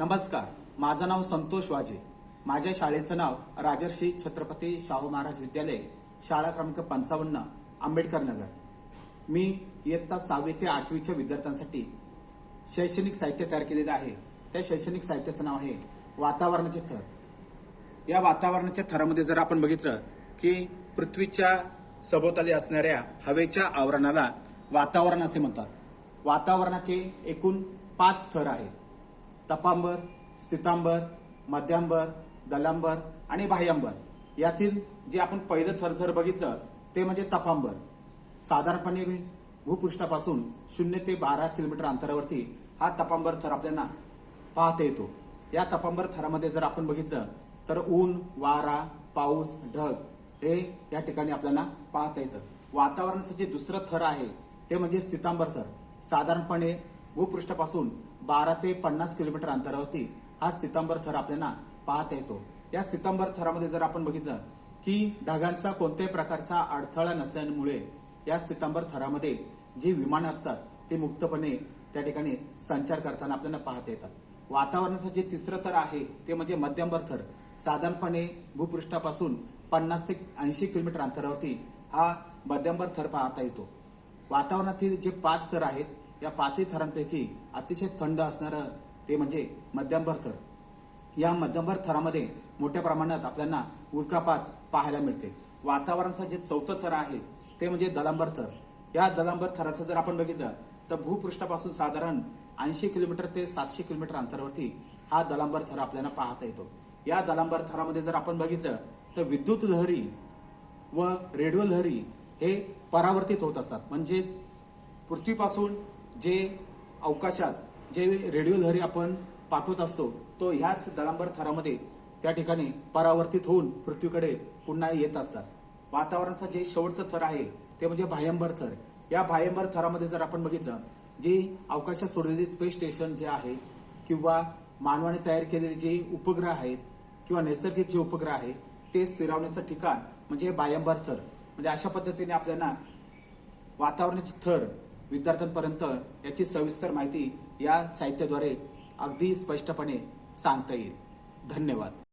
नमस्कार माझं नाव संतोष वाजे. माझ्या शाळेचं नाव राजर्षी छत्रपती शाहू महाराज विद्यालय शाळा क्रमांक पंचावन्न आंबेडकर नगर. मी इयत्ता सहावी ते आठवीच्या विद्यार्थ्यांसाठी शैक्षणिक साहित्य तयार केलेलं आहे. त्या शैक्षणिक साहित्याचं नाव आहे वातावरणाचे थर. या वातावरणाच्या थरामध्ये जर आपण बघितलं की पृथ्वीच्या सभोवताली असणाऱ्या हवेच्या आवरणाला वातावरण असे म्हणतात. वातावरणाचे एकूण पाच थर आहेत. तपांबर स्थितांबर मध्यांबर दलांबर आणि बाह्यांबर. यातील जे आपण पहिलं थर जर बघितलं ते म्हणजे तपांबर. साधारणपणे भूपृष्ठापासून शून्य ते बारा किलोमीटर अंतरावरती हा तपांबर थर आपल्याला पाहता येतो. या तपांबर थरामध्ये जर आपण बघितलं तर ऊन वारा पाऊस ढग हे या ठिकाणी आपल्याला पाहता येतं. वातावरणाचं जे दुसरं थर आहे ते म्हणजे स्थितांबर थर. साधारणपणे भूपृष्ठापासून बारा ते पन्नास किलोमीटर अंतरावरती हा स्थितांबर थर आपल्याला पाहता येतो. या स्थितांबर थरामध्ये जर आपण बघितलं की ढगांचा कोणत्याही प्रकारचा अडथळा नसल्यामुळे या स्थितांबर थरामध्ये जी विमानं असतात ते मुक्तपणे त्या ठिकाणी संचार करताना आपल्याला पाहता येतात. वातावरणाचं जे तिसरं थर आहे ते म्हणजे मध्यंबर थर. साधारणपणे भूपृष्ठापासून पन्नास ते ऐंशी किलोमीटर अंतरावरती हा मध्यंबर थर पाहता येतो. वातावरणातील जे पाच थर आहेत या पाचही थरांपैकी अतिशय थंड असणारं ते म्हणजे मध्यंभर थर. या मध्यंभर थरामध्ये मोठ्या प्रमाणात आपल्याला उल्कापात पाहायला मिळते. वातावरणाचं जे चौथं थर आहे ते म्हणजे दलांबर थर. या दलांबर थराचं जर आपण बघितलं तर भूपृष्ठापासून साधारण ऐंशी किलोमीटर ते सातशे किलोमीटर अंतरावरती हा दलांबर थर आपल्याला पाहता येतो. या दलांबर थरामध्ये जर आपण बघितलं तर विद्युत लहरी व रेडिओ लहरी हे परावर्तित होत असतात. म्हणजेच पृथ्वीपासून जे अवकाशात जे रेडिओ लहरी आपण पाठवत असतो तो ह्याच दळांबर थरामध्ये त्या ठिकाणी परावर्तित होऊन पृथ्वीकडे पुन्हा येत असतात. वातावरणाचा जे शेवटचं थर आहे ते म्हणजे भायंबर थर. या भायंबर थरामध्ये जर आपण बघितलं जे अवकाशात सोडलेले स्पेस स्टेशन जे आहे किंवा मानवाने तयार केलेले जे उपग्रह आहेत किंवा नैसर्गिक जे उपग्रह आहे ते स्थिरावण्याचं ठिकाण म्हणजे भायंबर थर. म्हणजे अशा पद्धतीने आपल्याला वातावरणाचे थर विद्यार्थ्यांपर्यंत याची सविस्तर माहिती या साहित्याद्वारे अगदी स्पष्टपणे सांगता येईल. धन्यवाद.